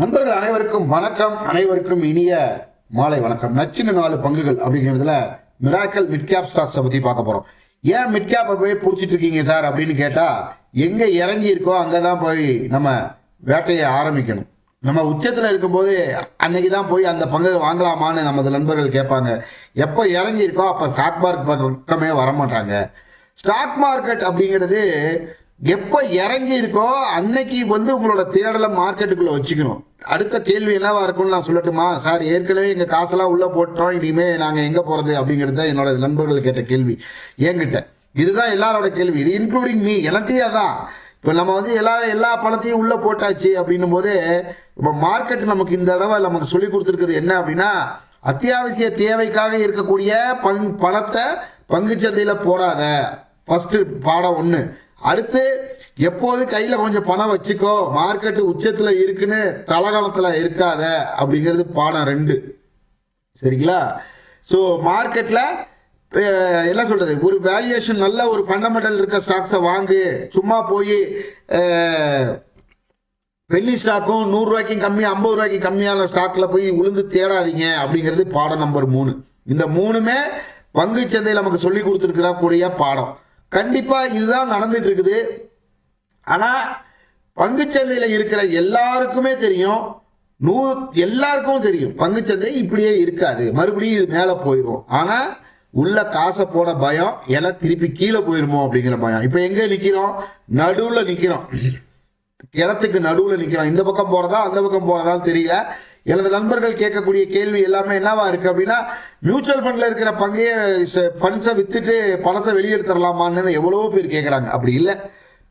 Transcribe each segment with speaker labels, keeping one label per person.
Speaker 1: நண்பர்கள் அனைவருக்கும் வணக்கம். அனைவருக்கும் இனிய மாலை வணக்கம். நச்சின நாலு பங்குகள் அப்படிங்கிறதுல மிராக்கல் மிட் கேப் ஸ்டாக்ஸை பற்றி பார்க்க போகிறோம் ஏன் மிட்கேப்பை போய் பிடிச்சிட்டு இருக்கீங்க சார் அப்படின்னு கேட்டால் எங்கே இறங்கி இருக்கோ அங்கே தான் போய் நம்ம வேட்டையை ஆரம்பிக்கணும். நம்ம உச்சத்தில் இருக்கும்போது அன்னைக்கு தான் போய் அந்த பங்கு வாங்கலாமான்னு நமது நண்பர்கள் கேட்பாங்க. எப்போ இறங்கி இருக்கோ அப்போ ஸ்டாக் மார்க்கெட் பக்கமே வரமாட்டாங்க. ஸ்டாக் மார்க்கெட் அப்படிங்கிறது எப்போ இறங்கி இருக்கோ அன்னைக்கு வந்து உங்களோட தேடலை மார்க்கெட்டுக்குள்ளே வச்சுக்கணும். அடுத்த கேள்வி என்னவா இருக்கும்னு நான் சொல்லட்டுமா? சார் ஏற்கனவே எங்கள் காசெல்லாம் உள்ளே போட்டோம் இனிமேல் நாங்கள் எங்கே போகிறது அப்படிங்கிறது தான் என்னோட நண்பர்கள் கேட்ட கேள்வி. என்கிட்ட. இதுதான் எல்லாரோட கேள்வி. இது இன்க்ளூடிங் மீ எனக்கே அதான். இப்போ நம்ம வந்து எல்லா எல்லா பணத்தையும் உள்ளே போட்டாச்சு அப்படின்னும் போது இப்போ மார்க்கெட் நமக்கு இந்த தடவை நமக்கு சொல்லி கொடுத்துருக்குது என்ன அப்படின்னா அத்தியாவசிய தேவைக்காக இருக்கக்கூடிய பங் பணத்தை பங்குச்சந்தையில் போடாத. ஃபஸ்ட்டு பாடம் ஒன்று அடுத்து எப்போது கையில் கொஞ்சம் பணம் வச்சுக்கோ மார்க்கெட்டு உச்சத்தில் இருக்குன்னு தலகாலத்தில் இருக்காத அப்படிங்கிறது பாடம் ரெண்டு. சரிங்களா? ஸோ மார்க்கெட்டில் என்ன சொல்கிறது ஒரு வேல்யூவேஷன் நல்ல ஒரு ஃபண்டமெண்டல் இருக்க ஸ்டாக்ஸை வாங்கு சும்மா போய் வெள்ளி ஸ்டாக்கும் நூறுரூவாய்க்கும் கம்மி ஐம்பது ரூபாய்க்கு கம்மியான ஸ்டாக்கில் போய் உளுந்து தேடாதீங்க அப்படிங்கிறது பாடம் நம்பர் மூணு. இந்த மூணுமே பங்கு சந்தையில் நமக்கு சொல்லி கொடுத்துருக்கிற கூடிய பாடம். கண்டிப்பாக இதுதான் நடந்துட்டு இருக்குது ஆனால் பங்குச்சந்தையில் இருக்கிற எல்லாருக்குமே தெரியும். நூ எல்லாருக்கும் தெரியும். பங்குச்சந்தை இப்படியே இருக்காது. மறுபடியும் இது மேலே போயிடும் ஆனால் உள்ள காசை போட பயம். எல்லாம் திருப்பி கீழே போயிருமோ அப்படிங்கிற பயம். இப்போ எங்கே நிற்கிறோம் நடுவில் நிற்கிறோம் கிணத்துக்கு நடுவில் நிற்கிறோம் இந்த பக்கம் போகிறதா அந்த பக்கம் போகிறதான்னு தெரியல. எனது நண்பர்கள் கேட்கக்கூடிய கேள்வி எல்லாமே என்னவா இருக்குது அப்படின்னா மியூச்சுவல் ஃபண்டில் இருக்கிற பங்கையே ஃபண்ட்ஸை விற்றுட்டு பணத்தை வெளியெடுத்துடலாமான்னு எவ்வளவோ பேர் கேட்குறாங்க அப்படி இல்லை.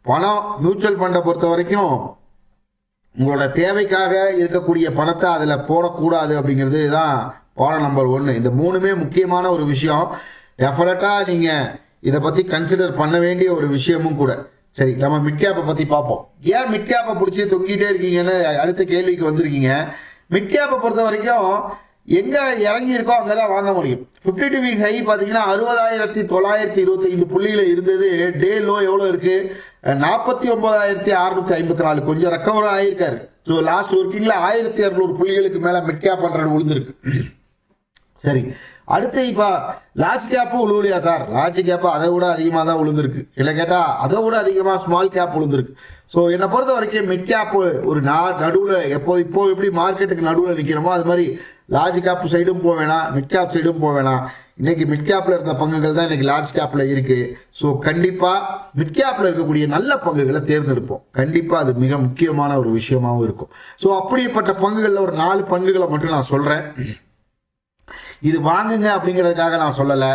Speaker 1: பணம் மியூச்சுவல் ஃபண்டை பொறுத்த வரைக்கும் உங்களோட தேவைக்காக இருக்கக்கூடிய பணத்தை அதில் போடக்கூடாது அப்படிங்கிறது தான் பாடம் நம்பர் ஒன்று இந்த மூணுமே முக்கியமான ஒரு விஷயம். டெஃபரட்டாக நீங்கள் இதை பற்றி கன்சிடர் பண்ண வேண்டிய ஒரு விஷயமும் கூட. சரி நம்ம மிட் கேப்பை பற்றி பார்ப்போம். ஏன் மிட் கேப்பை பிடிச்சி தொங்கிட்டே இருக்கீங்கன்னு அடுத்த கேள்விக்கு வந்திருக்கீங்க. மிட் கேப்பை பொறுத்த வரைக்கும் எங்கே இறங்கியிருக்கோ அங்கே தான் வாங்க முடியும். ஃபிஃப்டி டூ வீக் ஹை பார்த்தீங்கன்னா அறுபதாயிரத்தி தொள்ளாயிரத்தி இருபத்தைந்து புள்ளியில் இருந்தது. டே லோ எவ்வளோ இருக்குது நாற்பத்தி ஒன்பதாயிரத்தி அறுநூத்தி ஐம்பத்தி நாலு. கொஞ்சம் ரெக்கவர் ஆகியிருக்காரு ஸோ லாஸ்ட் ஒர்க்கிங்கில் ஆயிரத்தி இரநூறு புள்ளிகளுக்கு மேலே மிட் கேப் ஹண்ட்ரட் விழுந்திருக்கு. சரி. அடுத்து இப்போ லார்ஜ் கேப்பும் விழுவலையா சார் லார்ஜ் கேப்பு அதை விட அதிகமாக தான் விழுந்திருக்கு இல்லை கேட்டால் அதை விட அதிகமாக ஸ்மால் கேப் விழுந்திருக்கு ஸோ என்னை பொறுத்த வரைக்கும் மிட் கேப்பு ஒரு நா நடுவில் எப்போ இப்போ எப்படி மார்க்கெட்டுக்கு நடுவில் நிற்கிறோமோ அது மாதிரி லார்ஜ் கேப் சைடும் போக வேணாம் மிட் கேப் சைடும் போக வேணாம் இன்னைக்கு மிட் கேப்பில் இருந்த பங்குகள் தான் இன்றைக்கி லார்ஜ் கேப்பில் இருக்குது ஸோ கண்டிப்பாக மிட் கேப்பில் இருக்கக்கூடிய நல்ல பங்குகளை தேர்ந்தெடுப்போம். கண்டிப்பாக அது மிக முக்கியமான ஒரு விஷயமாகவும் இருக்கும். ஸோ அப்படிப்பட்ட பங்குகளில் ஒரு நாலு பங்குகளை மட்டும் நான் சொல்கிறேன் இது வாங்குங்க அப்படிங்கிறதுக்காக நான் சொல்லலை.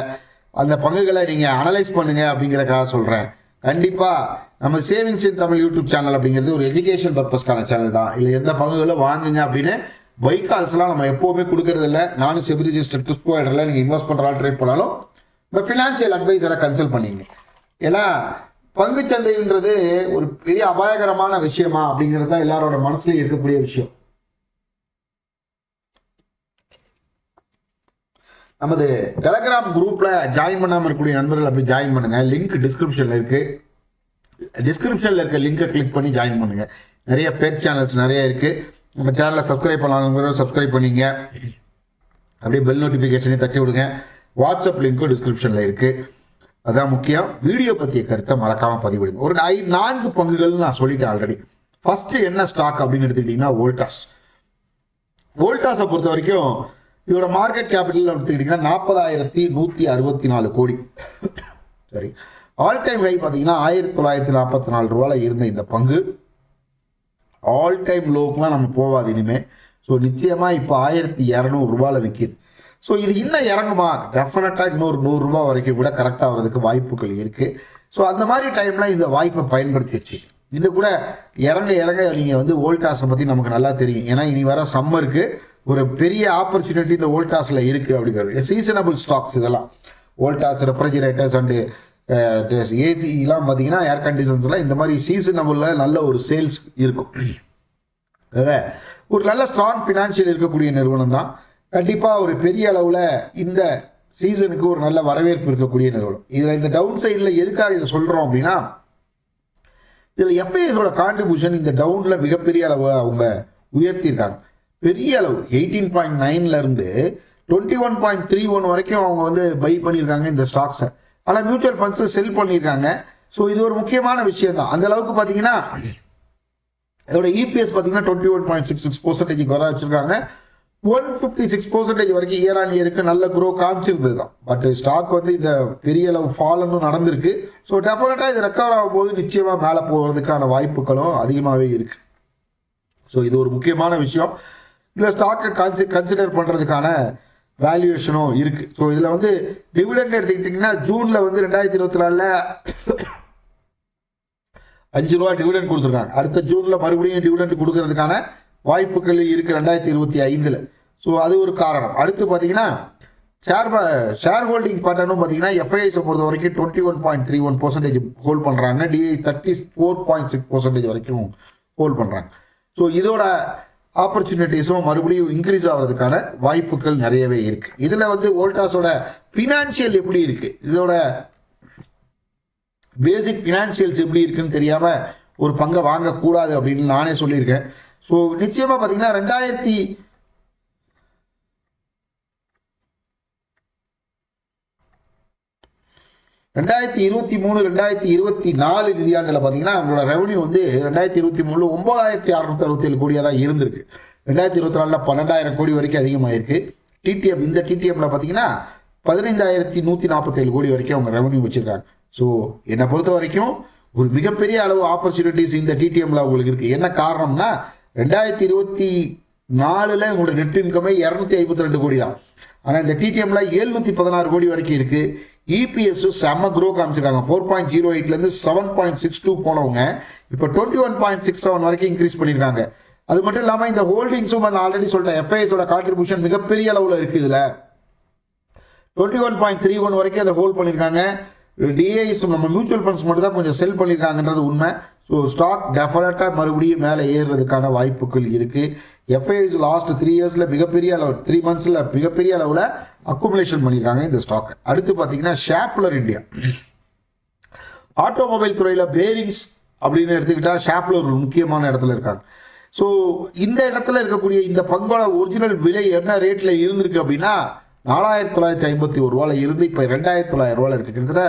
Speaker 1: அந்த பங்குகளை நீங்கள் அனலைஸ் பண்ணுங்க அப்படிங்கிறதுக்காக சொல்கிறேன் கண்டிப்பாக நம்ம savings in Tamil YouTube channel அப்படிங்கிறது ஒரு எஜுகேஷன் பர்பஸ்க்கான சேனல் தான். இல்லை எந்த பங்குகளை வாங்குங்க அப்படின்னு பைக் கால்ஸ்லாம் நம்ம எப்போவுமே கொடுக்கறது இல்லை. நானும் செபி ரிஜிஸ்டர் ட்ரிஸ் ப்ரொவைடரில் நீங்கள் இன்வெஸ்ட் பண்ணுறாலும் ட்ரேட் பண்ணாலும் இப்போ ஃபினான்ஷியல் அட்வைஸரை கன்சல்ட் பண்ணிங்க. ஏன்னா பங்குச்சந்தைன்றது ஒரு பெரிய அபாயகரமான விஷயமா அப்படிங்கிறது தான் எல்லாரோட மனசுலையும் இருக்கக்கூடிய விஷயம். நமது டெலகிராம் குரூப்பில் ஜாயின் பண்ணாமல் இருக்கக்கூடிய நண்பர்கள் அப்படி ஜாயின் பண்ணுங்கள் லிங்க் டிஸ்கிரிப்ஷனில் இருக்குது டிஸ்கிரிப்ஷனில் இருக்க லிங்கை கிளிக் பண்ணி ஜாயின் பண்ணுங்கள் நிறைய ஃபேக் சேனல்ஸ் நிறைய இருக்குது நம்ம சேனலை சப்ஸ்கிரைப் பண்ணலாம் சப்ஸ்கிரைப் பண்ணிங்க. அப்படியே பெல் நோட்டிஃபிகேஷனையும் தட்டி விடுங்க. வாட்ஸ்அப் லிங்க்கும் டிஸ்கிரிப்ஷனில் இருக்குது அதுதான் முக்கியம். வீடியோ பற்றிய கருத்தை மறக்காமல் பதிவிடுங்க. ஒரு ஐ நான்கு பங்குகள்னு நான் சொல்லிட்டேன் ஆல்ரெடி ஃபஸ்ட்டு என்ன ஸ்டாக் அப்படின்னு எடுத்துக்கிட்டிங்கன்னா வோல்டாஸ் வோல்டாஸை பொறுத்த வரைக்கும் இதோட மார்க்கெட் கேபிட்டல் எடுத்துக்கிட்டிங்கன்னா நாற்பதாயிரத்தி நூற்றி அறுபத்தி நாலு கோடி. சரி. ஆல் டைம் ஹை பார்த்தீங்கன்னா ஆயிரத்தி தொள்ளாயிரத்தி நாற்பத்தி நாலு ரூபாயில் இருந்த இந்த பங்கு. ஆல் டைம் லோக்கெலாம் நம்ம போகாது இனிமேல் ஸோ நிச்சயமாக இப்போ ஆயிரத்தி இரநூறுபாவில் விற்கிது ஸோ இது இன்னும் இறங்குமா? டெஃபினட்டாக இன்னொரு நூறுரூவா வரைக்கும் கூட கரெக்டாக வர்றதுக்கு வாய்ப்புகள் இருக்குது ஸோ அந்த மாதிரி டைமில் இந்த வாய்ப்பை பயன்படுத்தி வச்சு இது கூட இறங்க இறங்க நீங்கள் வந்து ஓல்டாஸை பற்றி நமக்கு நல்லா தெரியும். ஏன்னா இனி வர சம்மருக்கு ஒரு பெரிய ஆப்பர்ச்சுனிட்டி இந்த வோல்டாஸில் இருக்குது அப்படிங்கிறது. சீசனபிள் ஸ்டாக்ஸ் இதெல்லாம். ஓல்டாஸ் ரெஃப்ரிஜிரேட்டர்ஸ் அண்டு ஏசிலாம் பார்த்தீங்கன்னா ஏர் கண்டிஷன்ஸ்லாம் இந்த மாதிரி சீசனபிளில் நல்ல ஒரு சேல்ஸ் இருக்கும். ஒரு நல்ல ஸ்ட்ராங் ஃபினான்ஷியல் இருக்கக்கூடிய நிறுவனம் தான். கண்டிப்பாக ஒரு பெரிய அளவில் இந்த சீசனுக்கு ஒரு நல்ல வரவேற்பு இருக்கக்கூடிய நிறுவனம். இதில் இந்த டவுன் சைடில் எதுக்காக இதை சொல்கிறோம் அப்படின்னா இதில் எஃப்ஐஎஸோட கான்ட்ரிபியூஷன் இந்த டவுனில் மிகப்பெரிய அளவு அவங்க உயர்த்தியிருக்காங்க? பெரிய அளவு. எயிட்டீன் பாயிண்ட் நைன்ல இருந்து twenty one point three one வரைக்கும் அவங்க வந்து பை பண்ணியிருக்காங்க இந்த ஸ்டாக்ஸை ஆனால் மியூச்சுவல் ஃபண்ட்ஸை செல் பண்ணியிருக்காங்க. ஸோ இது ஒரு முக்கியமான விஷயம் தான் அந்த அளவுக்கு பார்த்தீங்கன்னா இதோட இபிஎஸ் பார்த்தீங்கன்னா twenty one point six six percentage வர வச்சிருக்காங்க. ஒன் ஃபிஃப்டி சிக்ஸ் பர்சன்டேஜ் வரைக்கும் இயர் ஆன் இயருக்கு நல்ல குரோ காமிச்சிருந்தது தான் பட் ஸ்டாக் வந்து இந்த பெரிய அளவு ஃபாலனும் நடந்திருக்கு. ஸோ டெஃபினட்டாக இது ரெக்கவர் ஆகும்போது நிச்சயமாக மேலே போகிறதுக்கான வாய்ப்புகளும் அதிகமாகவே இருக்குது ஸோ இது ஒரு முக்கியமான விஷயம். இந்த ஸ்டாக்கை கன்சி கன்சிடர் பண்ணுறதுக்கான வேல்யூவேஷனும் இருக்குது ஸோ இதில் வந்து டிவிடெண்ட் எடுத்துக்கிட்டிங்கன்னா ஜூனில் வந்து ரெண்டாயிரத்தி இருபத்தி நாலில் அஞ்சு ரூபா டிவிடெண்ட் கொடுத்துருக்காங்க. அடுத்த ஜூனில் மறுபடியும் டிவிடெண்ட் கொடுக்கறதுக்கான வாய்ப்புகள் இருக்குது ரெண்டாயிரத்தி இருபத்தி ஐந்தில். ஸோ அது ஒரு காரணம். அடுத்து பார்த்தீங்கன்னா ஷேர் ஷேர் ஹோல்டிங் பேட்டர்னும் பார்த்தீங்கன்னா எஃப்ஐஐஸை பொறுத்த வரைக்கும் twenty one point three one percentage hold பண்ணுறாங்க DI thirty four point six percentage வரைக்கும் ஹோல்ட் பண்ணுறாங்க ஸோ இதோட ஆப்பர்ச்சுனிட்டிஸும் மறுபடியும் இன்க்ரீஸ் ஆகிறதுக்கான வாய்ப்புகள் நிறையவே இருக்கு. இதில் வந்து ஓல்டாஸோட ஃபினான்ஷியல் எப்படி இருக்கு? இதோட பேசிக் ஃபினான்ஷியல்ஸ் எப்படி இருக்குன்னு தெரியாம ஒரு பங்கை வாங்கக்கூடாது அப்படின்னு நானே சொல்லியிருக்கேன். ஸோ நிச்சயமா பார்த்தீங்கன்னா ரெண்டாயிரத்தி ரெண்டாயிரத்தி இருபத்தி மூணு ரெண்டாயிரத்தி இருபத்தி நாலு நிதியாண்டில் பார்த்தீங்கன்னா அவங்களோட ரெவன்யூ வந்து ரெண்டாயிரத்தி இருபத்தி மூணு ஒன்பதாயிரத்தி அறுநூத்தி அறுபத்தேழு கோடியாக தான் இருந்திருக்கு. ரெண்டாயிரத்தி இருபத்தி நாலில் பன்னெண்டாயிரம் கோடி வரைக்கும் அதிகமாயிருக்கு. டிடிஎம் இந்த டிடிஎம்ல பார்த்தீங்கன்னா பதினைந்தாயிரத்தி நூற்றி நாற்பத்தேழு கோடி வரைக்கும் அவங்க ரெவன்யூ வச்சுருக்காங்க. ஸோ என்னை பொறுத்த வரைக்கும் ஒரு மிகப்பெரிய அளவு ஆப்பர்ச்சுனிட்டிஸ் இந்த டிடிஎம்ல உங்களுக்கு இருக்குது என்ன காரணம்னா ரெண்டாயிரத்தி இருபத்தி நாலில் உங்களோட நெட் இன்கமே இரநூத்தி ஐம்பத்தி ரெண்டு கோடி தான். ஆனால் இந்த டிடிஎம்ல எழுநூற்றி பதினாறு கோடி வரைக்கும் இருக்குது இபிஎஸ் செம்ம க்ரோ காமிச்சிருக்காங்க. ஃபோர் பாயிண்ட் ஜீரோ எயிட்லேருந்து செவன் பாயிண்ட் சிக்ஸ் டூ போனவங்க இப்போ twenty one point six seven வரைக்கும் இன்க்ரீஸ் பண்ணியிருக்காங்க அது மட்டும் இல்லாமல் இந்த ஹோல்டிங்ஸும் அந்த ஆல்ரெடி சொல்லிட்டேன். எஃப்ஐஎஸோட கான்ட்ரிபியூஷன் மிகப்பெரிய அளவில் இருக்குது இதில். Twenty one point three one வரைக்கும் அதை ஹோல்ட் பண்ணியிருக்காங்க டிஐஸ் நம்ம மியூச்சுவல் ஃபண்ட்ஸ் மட்டும் தான் கொஞ்சம் செல் பண்ணியிருக்காங்கன்றது உண்மை. ஸோ ஸ்டாக் டெஃபினட்டாக மறுபடியும் மேலே ஏறுறதுக்கான வாய்ப்புகள் இருக்குது எஃப்ஐஎஸ் லாஸ்ட் த்ரீ இயர்ஸில் மிகப்பெரிய அளவு த்ரீ மந்த்ஸில் மிகப்பெரிய அளவில் அக்குமுலேஷன் பண்ணியிருக்காங்க இந்த ஸ்டாக் அடுத்து பார்த்தீங்கன்னா ஷேஃப்லர் இந்தியா ஆட்டோமொபைல் துறையில் பேரிங்ஸ் அப்படின்னு எடுத்துக்கிட்டால் ஷாஃப்லர் ஒரு முக்கியமான இடத்துல இருக்காங்க. ஸோ இந்த இடத்துல இருக்கக்கூடிய இந்த பங்கோட ஒரிஜினல் விலை என்ன ரேட்டில் இருந்திருக்கு அப்படின்னா நாலாயிரத்தி தொள்ளாயிரத்தி ஐம்பத்தி ஒரு ரூபாயில் இருந்து இப்போ ரெண்டாயிரத்தி தொள்ளாயிரம் ரூபாயில் இருக்குது கிட்டத்தட்ட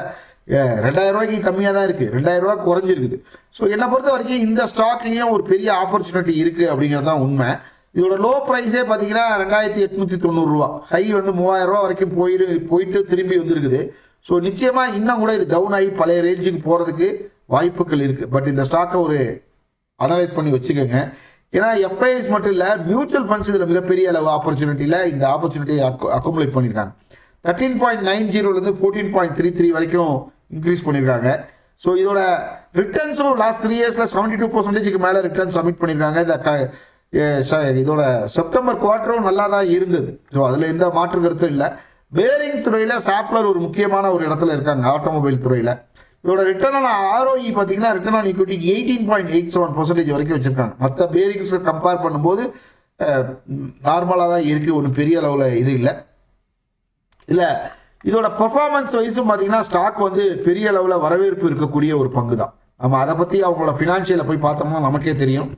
Speaker 1: ரெண்டாயிரம் ரூபாய்க்கு கம்மியாக தான் இருக்குது ரெண்டாயிரம் ரூபா குறைஞ்சிருக்குது. ஸோ என்னை பொறுத்த வரைக்கும் இந்த ஸ்டாக்லேயும் ஒரு பெரிய ஆப்பர்ச்சுனிட்டி இருக்குது அப்படிங்கிறது தான் உண்மை. இதோட லோ ப்ரைஸே பார்த்தீங்கன்னா ரெண்டாயிரத்தி எட்நூற்றி தொண்ணூறுரூவா ஹை வந்து மூவாயிரம் ரூபா வரைக்கும் போயிரு போயிட்டு திரும்பி வந்திருக்குது. ஸோ நிச்சயமாக இன்னும் கூட இது டவுன் ஆகி பழைய ரேஞ்சுக்கு போகிறதுக்கு வாய்ப்புகள் இருக்குது பட் இந்த ஸ்டாக்கை ஒரு அனலைஸ் பண்ணி வச்சுக்கோங்க. ஏன்னா எஃப்ஐஎஸ் மட்டும் இல்லை மியூச்சுவல் ஃபண்ட்ஸ் இதில் மிகப்பெரிய அளவு ஆப்பர்ச்சுனிட்டியில் இந்த ஆப்பர்ச்சுனிட்டியை அக்குமுலேட் பண்ணியிருக்காங்க தேர்ட்டீன் பாயிண்ட் நைன் ஜீரோலேருந்து ஃபோர்டீன் பாயிண்ட் த்ரீ த்ரீ வரைக்கும் இன்க்ரீஸ் பண்ணியிருக்காங்க ஸோ இதோட ரிட்டர்ன்ஸும் லாஸ்ட் த்ரீ இயர்ஸில் செவன்டி டூ பர்சன்டேஜுக்கு மேலே ரிட்டர்ன் சப்மிட் பண்ணியிருக்காங்க இந்த க- இதோட செப்டம்பர் குவார்ட்டரும் நல்லா தான் இருந்தது. ஸோ அதில் எந்த மாற்று கருத்தும் இல்லை. பேரிங் துறையில் சாஃப்ட்வேர் ஒரு முக்கியமான ஒரு இடத்துல இருக்காங்க ஆட்டோமொபைல் துறையில். இதோட ரிட்டர்ன் ஆன் ஆர்ஓஇ பார்த்தீங்கன்னா return on equity eighteen point eight seven percentage வரைக்கும் வச்சிருக்காங்க. மற்ற பேரிங்ஸை கம்பேர் பண்ணும்போது நார்மலாக தான் இருக்குது ஒன்றும் பெரிய அளவில் இது இல்லை. இல்லை இதோட பெர்ஃபார்மன்ஸ் வைஸும் பார்த்தீங்கன்னா ஸ்டாக் வந்து பெரிய அளவில் வரவேற்பு இருக்கக்கூடிய ஒரு பங்கு தான் நம்ம அதை பற்றி அவங்களோட ஃபினான்ஷியலை போய் பார்த்தோம்னா நமக்கே தெரியும்.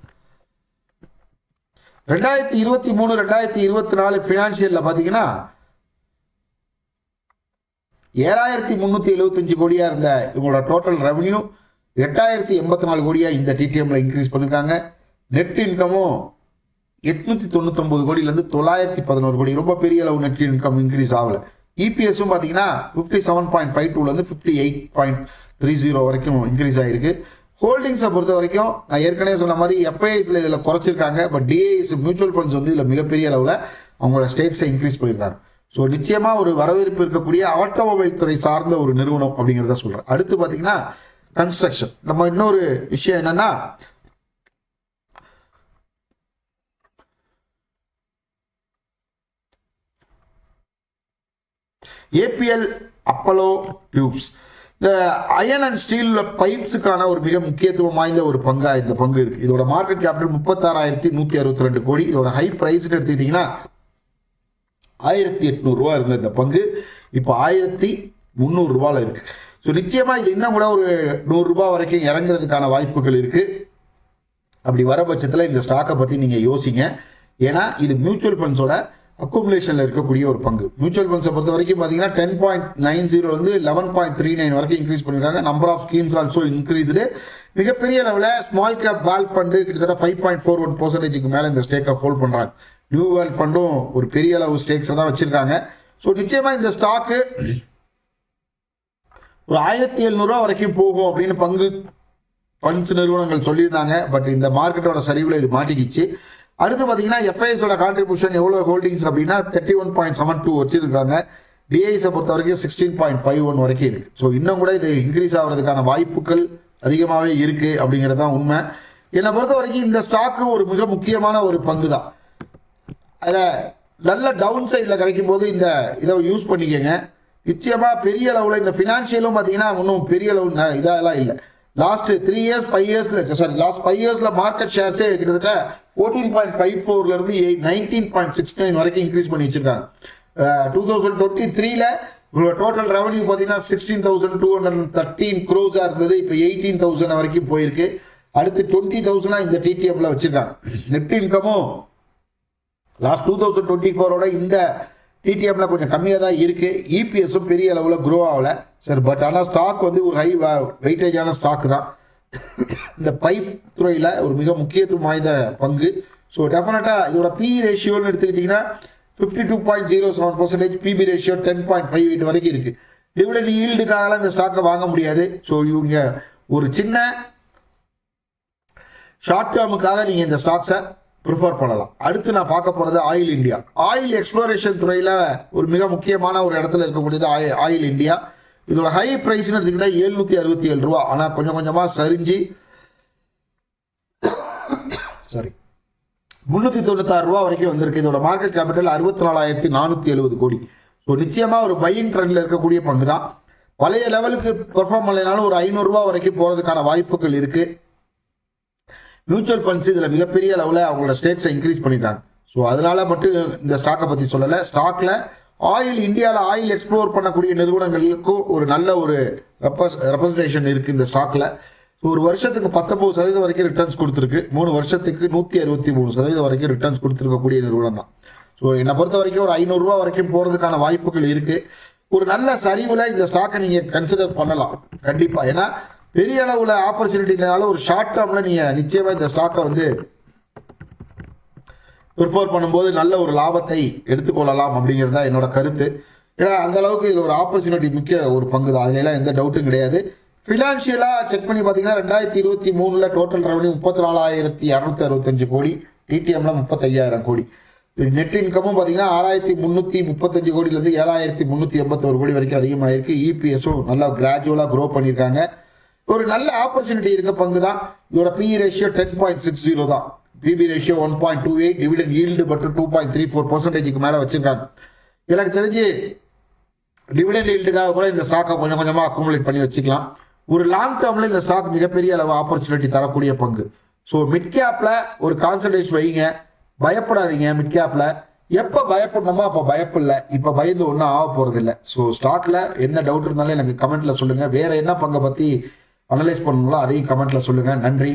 Speaker 1: ரெண்டாயிரத்தி இருபத்தி மூணு ரெண்டாயிரத்தி இருபத்தி நாலு ஃபினான்ஷியலில் பார்த்தீங்கன்னா ஏழாயிரத்தி முந்நூற்றி எழுபத்தஞ்சு கோடியாக இருந்த இவங்களோட டோட்டல் ரெவன்யூ எட்டாயிரத்தி எண்பத்தி நாலு கோடியாக இந்த டிடிஎம்ல இன்க்ரீஸ் பண்ணியிருக்காங்க நெட் இன்கமும் எட்நூத்தி தொண்ணூத்தொம்பது கோடியிலேருந்து தொள்ளாயிரத்தி பதினோரு கோடி. ரொம்ப பெரிய அளவு நெட் இன்கம் இன்க்ரீஸ் ஆகலை. இபிஎஸும் பார்த்தீங்கன்னா ஃபிஃப்டி செவன் பாயிண்ட் ஃபைவ் டூலேருந்து fifty eight point three zero வரைக்கும் இன்க்ரீஸ் ஆகிருக்கு ஹோல்டிங்ஸை பொறுத்த வரைக்கும் நான் ஏற்கனவே சொன்ன மாதிரி எஃப்ஐஎஸ்ல இதில் குறைச்சிருக்காங்க. பட் டிஏஎஸ் மியூச்சுவல் ஃபண்ட்ஸ் வந்து இதில் மிகப்பெரிய அளவில் அவங்களோட ஸ்டேக்ஸை இன்க்ரீஸ் பண்ணியிருக்காங்க. ஸோ நிச்சயமாக ஒரு வரவேற்பு இருக்கக்கூடிய ஆட்டோமொபைல் துறை சார்ந்த ஒரு நிறுவனம் அப்படிங்கிறத சொல்கிறேன் அடுத்து பார்த்தீங்கன்னா கன்ஸ்ட்ரக்ஷன் நம்ம இன்னொரு விஷயம் என்னென்னா ஏபிஎல் அப்பலோ டியூப்ஸ் இந்த அயன் அண்ட் ஸ்டீல் பைப்ஸுக்கான ஒரு மிக முக்கியத்துவம் வாய்ந்த ஒரு பங்காக இந்த பங்கு இருக்குது இதோட மார்க்கெட் கேபிட்டல் முப்பத்தாறாயிரத்தி நூற்றி அறுபத்தி ரெண்டு கோடி. இதோட ஹை ப்ரைஸ்னு எடுத்துக்கிட்டிங்கன்னா ஆயிரத்தி எட்நூறுரூவா இருந்த இந்த பங்கு. இப்போ ஆயிரத்தி முந்நூறுரூவாவில் இருக்குது ஸோ நிச்சயமாக இது இன்னும் கூட ஒரு நூறுரூபா வரைக்கும் இறங்குறதுக்கான வாய்ப்புகள் இருக்குது அப்படி வர பட்சத்தில் இந்த ஸ்டாக்கை பற்றி நீங்கள் யோசிங்க. ஏன்னா இது மியூச்சுவல் ஃபண்ட்ஸோட அக்குமுலேஷனில் இருக்கக்கூடிய ஒரு பங்கு. மியூச்சுவல் ஃபண்ட்ஸை பொறுத்த வரைக்கும் பார்த்தீங்கன்னா டென் பாயிண்ட் நைன் ஜீரோ வந்து லெவன் பாயிண்ட் த்ரீ நைன் வரைக்கும் இன்க்ரீஸ் பண்ணியிருக்காங்க number of schemes also increased மிகப்பெரிய லெவலில் ஸ்மால் கேப் வேல் ஃபண்டு கிட்டத்தட்ட ஃபைவ் பாயிண்ட் ஃபோர் ஒன் பர்சன்டேஜுக்கு மேலே இந்த ஸ்டேக்கை ஹோல்ட் பண்ணுறாங்க நியூ வேல் ஃபண்டும் ஒரு பெரிய அளவு ஸ்டேக்ஸை தான் வச்சுருக்காங்க. ஸோ நிச்சயமாக இந்த ஸ்டாக்கு ஒரு ஆயிரத்தி எழுநூறுவா வரைக்கும் போகும் அப்படின்னு பங்கு ஃபண்ட்ஸ் நிறுவனங்கள் சொல்லியிருந்தாங்க. பட் இந்த மார்க்கெட்டோட சரிவில் இது மாட்டிக்கிச்சு. அடுத்து பார்த்தீங்கன்னா எஃப்ஐஎஸோட கான்ட்ரிபியூஷன் எவ்வளோ ஹோல்டிங்ஸ் அப்படின்னா thirty one point seven two வச்சிருக்காங்க டிஐஸை பொறுத்த வரைக்கும் சிக்ஸ்டீன் பாயிண்ட் ஃபைவ் ஒன் வரைக்கும் இருக்கு. ஸோ இன்னும் கூட இது இன்க்ரீஸ் ஆகிறதுக்கான வாய்ப்புகள் அதிகமாகவே இருக்கு அப்படிங்கிறது தான் உண்மை. என்னை பொறுத்த வரைக்கும் இந்த ஸ்டாக்கு ஒரு மிக முக்கியமான ஒரு பங்கு தான் அதில் நல்ல டவுன் சைடில் கிடைக்கும் போது இந்த இதை யூஸ் பண்ணிக்கோங்க. நிச்சயமாக பெரிய அளவில் இந்த ஃபினான்ஷியலும் பார்த்தீங்கன்னா இன்னும் பெரிய அளவு இதெல்லாம் இல்லை. லாஸ்ட் த்ரீ இயர்ஸ் ஃபைவ் இயர்ஸ்ல சாரி லாஸ்ட் ஃபைவ் இயர்ஸ்ல மார்க்கெட் ஷேர்ஸே கிட்டத்தட்ட ஃபோர்டீன் பாயிண்ட் ஃபைவ் ஃபோர்ல இருந்து நைன்டீன் பாயிண்ட் சிக்ஸ் நைன் வரைக்கும் இன்க்ரீஸ் பண்ணி வச்சிருக்காங்க. டூ தௌசண்ட் டுவெண்ட்டி த்ரீல டோட்டல் ரெவன்யூ பார்த்தீங்கன்னா sixteen thousand two hundred thirteen க்ரோஸாக இருந்தது. இப்போ எயிட்டீன் தௌசண்ட் வரைக்கும் போயிருக்கு. அடுத்து டுவெண்ட்டி தௌசண்டாக இந்த டிடிஎம்ல வச்சிருக்காங்க. நெட் இன்கமும் லாஸ்ட் டூ தௌசண்ட் டுவெண்ட்டி ஃபோரோட இந்த டிடிஎம்ல கொஞ்சம் கம்மியாக தான் இருக்குது இபிஎஸும் பெரிய அளவில் க்ரோ ஆகலை. சரி பட் ஆனால் ஸ்டாக் வந்து ஒரு ஹை வெயிட்டேஜான ஸ்டாக் தான். இந்த பைப் துறையில் ஒரு மிக முக்கியத்துவம் வாய்ந்த பங்கு. ஸோ டெஃபினட்டாக இதோட பி ரேஷியோன்னு எடுத்துக்கிட்டிங்கன்னா fifty two point zero seven percentage PB ratio ten point five eight வரைக்கும் இருக்குது டிவிடன் ஈல்டுக்காக இந்த ஸ்டாக்கை வாங்க முடியாது. ஸோ இவங்க ஒரு சின்ன ஷார்ட் டேர்முக்காக நீங்கள் இந்த ஸ்டாக்ஸை ப்ரிஃபர் பண்ணலாம். அடுத்து நான் பார்க்க போகிறது ஆயில் இந்தியா ஆயில் எக்ஸ்ப்ளோரேஷன் துறையில் ஒரு மிக முக்கியமான ஒரு இடத்துல இருக்கக்கூடியது ஆயில் ஆயில் இந்தியா இதோட ஹை ப்ரைஸ்னு எடுத்துக்கிட்டா எழுநூற்றி அறுபத்தி ஏழு ரூபா. ஆனால் கொஞ்சம் கொஞ்சமாக சரிஞ்சு சாரி முந்நூற்றி தொண்ணூத்தாறு ரூபா வரைக்கும் வந்திருக்கு. இதோட மார்க்கெட் கேபிட்டல் அறுபத்தி நாலாயிரத்தி நானூற்றி எழுபது கோடி. ஸோ நிச்சயமாக ஒரு பையிங் ட்ரெண்டில் இருக்கக்கூடிய பங்கு தான். பழைய லெவலுக்கு பெர்ஃபார்ம் பண்ணலைனாலும் ஒரு ஐநூறுரூவா வரைக்கும் போகிறதுக்கான வாய்ப்புகள் இருக்குது மியூச்சுவல் ஃபண்ட்ஸ் இதில் மிகப்பெரிய அளவில் அவங்களோட ஸ்டேக்ஸை இன்க்ரீஸ் பண்ணிட்டாங்க. ஸோ அதனால மட்டும் இந்த ஸ்டாக்கை பற்றி சொல்லலை. ஸ்டாக்ல ஆயில் இந்தியாவில் ஆயில் எக்ஸ்ப்ளோர் பண்ணக்கூடிய நிறுவனங்களுக்கும் ஒரு நல்ல ஒரு ரெப்பஸ் ரெப்ரசன்டேஷன் இருக்குது இந்த ஸ்டாக்ல ஸோ ஒரு வருஷத்துக்கு பத்தொம்பது சதவீதம் வரைக்கும் ரிட்டர்ன்ஸ் கொடுத்துருக்கு. மூணு வருஷத்துக்கு நூற்றி அறுபத்தி மூணு சதவீதம் வரைக்கும் ரிட்டர்ன்ஸ் கொடுத்துருக்கக்கூடிய நிறுவனம் தான். ஸோ என்னை பொறுத்த வரைக்கும் ஒரு ஐநூறுரூவா வரைக்கும் போகிறதுக்கான வாய்ப்புகள் இருக்குது ஒரு நல்ல சரிவில் இந்த ஸ்டாக்கை நீங்கள் கன்சிடர் பண்ணலாம். கண்டிப்பாக ஏன்னா பெரிய அளவில் ஆப்பர்ச்சுனிட்டி இல்லைனாலும் ஒரு ஷார்ட் டேர்மில் நீங்கள் நிச்சயமாக இந்த ஸ்டாக்கை வந்து ப்ரிஃபர் பண்ணும்போது நல்ல ஒரு லாபத்தை எடுத்துக்கொள்ளலாம் அப்படிங்கிறது தான் என்னோட கருத்து. ஏன்னா அந்த அளவுக்கு இதில் ஒரு ஆப்பர்ச்சுனிட்டி முக்கிய ஒரு பங்கு தான். அதுலாம் எந்த டவுட்டும் கிடையாது. ஃபினான்ஷியலாக செக் பண்ணி பார்த்தீங்கன்னா ரெண்டாயிரத்தி இருபத்தி மூணில் டோட்டல் ரெவன்யூ முப்பத்தி நாலாயிரத்தி இரநூத்தி அறுபத்தஞ்சு கோடி டிடிஎம்ல முப்பத்தையாயிரம் கோடி. நெட் இன்கமும் பார்த்தீங்கன்னா ஆறாயிரத்தி முந்நூற்றி முப்பத்தஞ்சு கோடியிலேருந்து ஏழாயிரத்தி முந்நூற்றி எண்பத்தோரு கோடி வரைக்கும் அதிகமாகிருக்கு இபிஎஸும் நல்லா கிராஜுவலாக க்ரோ பண்ணியிருக்காங்க ஒரு நல்ல ஆப்பர்ச்சுனிட்டி இருக்க பங்கு தான். இதோட PE ratio ten point six zero தான். PB ratio one point two eight dividend yield மற்றும் டூ பாயிண்ட் த்ரீ ஃபோர் பர்சன்டேஜுக்கு மேலே வச்சிருக்காங்க. எனக்கு தெரிஞ்சு டிவிடன் ஈல்டுக்காக கூட இந்த ஸ்டாக்கை கொஞ்சம் கொஞ்சமாக அக்குமுலேட் பண்ணி வச்சுக்கலாம். ஒரு லாங் டேர்மில் இந்த ஸ்டாக் மிகப்பெரிய அளவு ஆப்பர்ச்சுனிட்டி தரக்கூடிய பங்கு. ஸோ மிட் கேப்பில் ஒரு கான்சன்ட்ரேஷன் வைங்க. பயப்படாதீங்க மிட் கேப்பில் எப்போ பயப்படணுமோ அப்போ பயப்படல இப்போ பயந்து ஒன்றும் ஆக போகிறது இல்லை ஸோ ஸ்டாக்கில் என்ன டவுட் இருந்தாலும் எனக்கு கமெண்ட்டில் சொல்லுங்கள் வேறு என்ன பங்கை பற்றி அனலைஸ் பண்ணணுங்களோ அதையும் கமெண்ட்டில் சொல்லுங்கள் நன்றி.